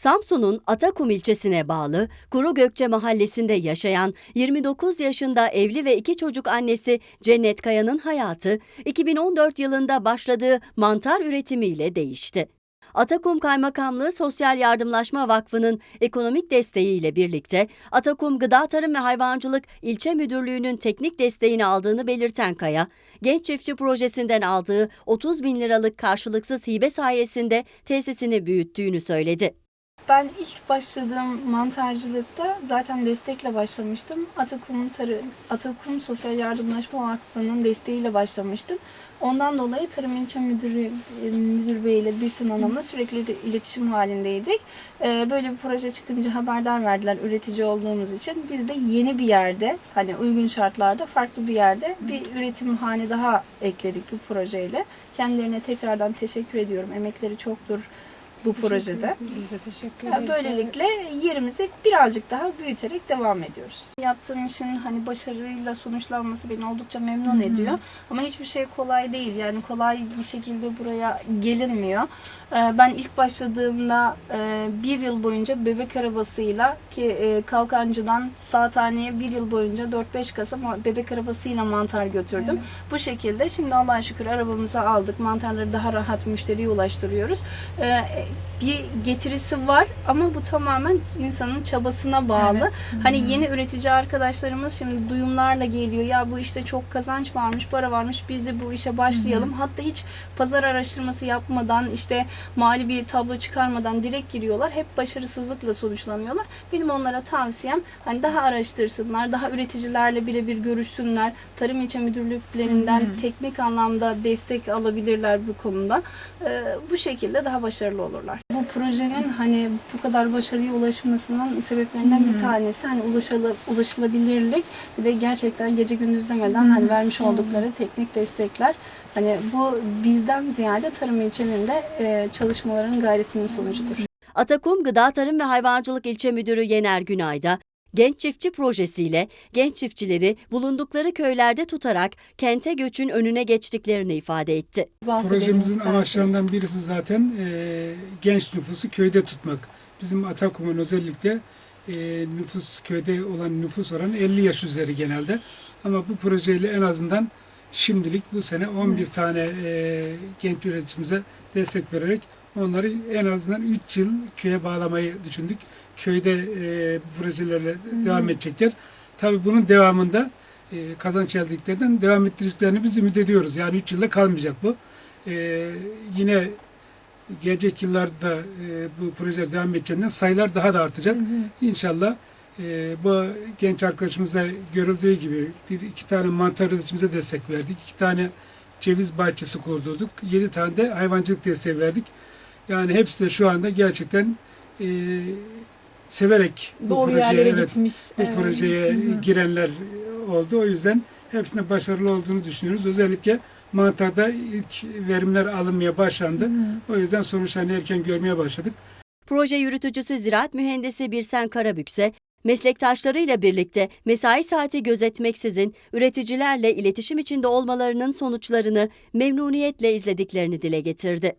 Samsun'un Atakum ilçesine bağlı Kuru Gökçe mahallesinde yaşayan 29 yaşında evli ve iki çocuk annesi Cennet Kaya'nın hayatı 2014 yılında başladığı mantar üretimiyle değişti. Atakum Kaymakamlığı Sosyal Yardımlaşma Vakfı'nın ekonomik desteğiyle birlikte Atakum Gıda Tarım ve Hayvancılık İlçe Müdürlüğü'nün teknik desteğini aldığını belirten Kaya, Genç Çiftçi Projesi'nden aldığı 30 bin liralık karşılıksız hibe sayesinde tesisini büyüttüğünü söyledi. Ben ilk başladığım mantarcılıkta zaten destekle başlamıştım. Atakum, Tarım, Atakum Sosyal Yardımlaşma Vakfı'nın desteğiyle başlamıştım. Ondan dolayı Tarım İlçe Müdürü, Müdür Bey ile Birsin Hanım'la sürekli de iletişim halindeydik. Ee, Böyle bir proje çıkınca haberdar verdiler üretici olduğumuz için. Biz de yeni bir yerde, hani uygun şartlarda farklı bir yerde bir üretim hane daha ekledik bu projeyle. Kendilerine tekrardan teşekkür ediyorum. Emekleri çoktur bu projede. Biz de teşekkür ederiz. böylelikle yerimizi birazcık daha büyüterek devam ediyoruz. Yaptığım işin hani başarıyla sonuçlanması beni oldukça memnun ediyor. Ama hiçbir şey kolay değil. Yani kolay bir şekilde buraya gelinmiyor. Ee, Ben ilk başladığımda e, bir yıl boyunca bebek arabasıyla ki e, Kalkancı'dan Saathane'ye bir yıl boyunca 4-5 kasa ma- bebek arabasıyla mantar götürdüm. Bu şekilde şimdi Allah'a şükür arabamızı aldık. Mantarları daha rahat müşteriye ulaştırıyoruz. Bir getirisi var ama bu tamamen insanın çabasına bağlı. Evet. Hani yeni üretici arkadaşlarımız şimdi duyumlarla geliyor. Ya bu işte çok kazanç varmış, para varmış. Biz de bu işe başlayalım. Hatta hiç pazar araştırması yapmadan, işte mali bir tablo çıkarmadan direkt giriyorlar. Hep başarısızlıkla sonuçlanıyorlar. Benim onlara tavsiyem hani daha araştırsınlar, daha üreticilerle birebir görüşsünler. Tarım ilçe müdürlüklerinden teknik anlamda destek alabilirler bu konuda. Ee, bu şekilde daha başarılı olurlar. Bu projenin hani bu kadar başarıya ulaşmasının sebeplerinden bir tanesi hani ulaşılı, ulaşılabilirlik bir de gerçekten gece gündüz demeden hani vermiş oldukları teknik destekler. Hani bu bizden ziyade tarım ilçenin de e, çalışmaların gayretinin sonucudur. Atakum Gıda Tarım ve Hayvancılık İlçe Müdürü Yener Günay da Genç Çiftçi projesiyle genç çiftçileri bulundukları köylerde tutarak kente göçün önüne geçtiklerini ifade etti. Projemizin amaçlarından birisi zaten e, genç nüfusu köyde tutmak. Bizim Atakum'un özellikle e, nüfus köyde olan nüfus oranı 50 yaş üzeri genelde. Ama bu projeyle en azından şimdilik bu sene 11 tane e, genç üreticimize destek vererek onları en azından 3 yıl köye bağlamayı düşündük. Köyde e, projelerle devam edecekler. Tabii bunun devamında e, kazanç elde devam ettireceklerini biz ümit ediyoruz. Yani 3 yılda kalmayacak bu. Ee, yine gelecek yıllarda e, bu proje devam edeceğinden sayılar daha da artacak. İnşallah e, bu genç arkadaşımıza görüldüğü gibi bir iki tane mantar üreticimize destek verdik. iki tane ceviz bahçesi kurdurduk. Yedi tane de hayvancılık desteği verdik. Yani hepsi de şu anda gerçekten e, severek bu Doğru projeye, yerlere evet, gitmiş. bu Evet. projeye girenler oldu. O yüzden hepsine başarılı olduğunu düşünüyoruz. Özellikle mantarda ilk verimler alınmaya başlandı. O yüzden sonuçlarını erken görmeye başladık. Proje yürütücüsü ziraat mühendisi Birsen Karabükse, meslektaşlarıyla birlikte mesai saati gözetmeksizin üreticilerle iletişim içinde olmalarının sonuçlarını memnuniyetle izlediklerini dile getirdi.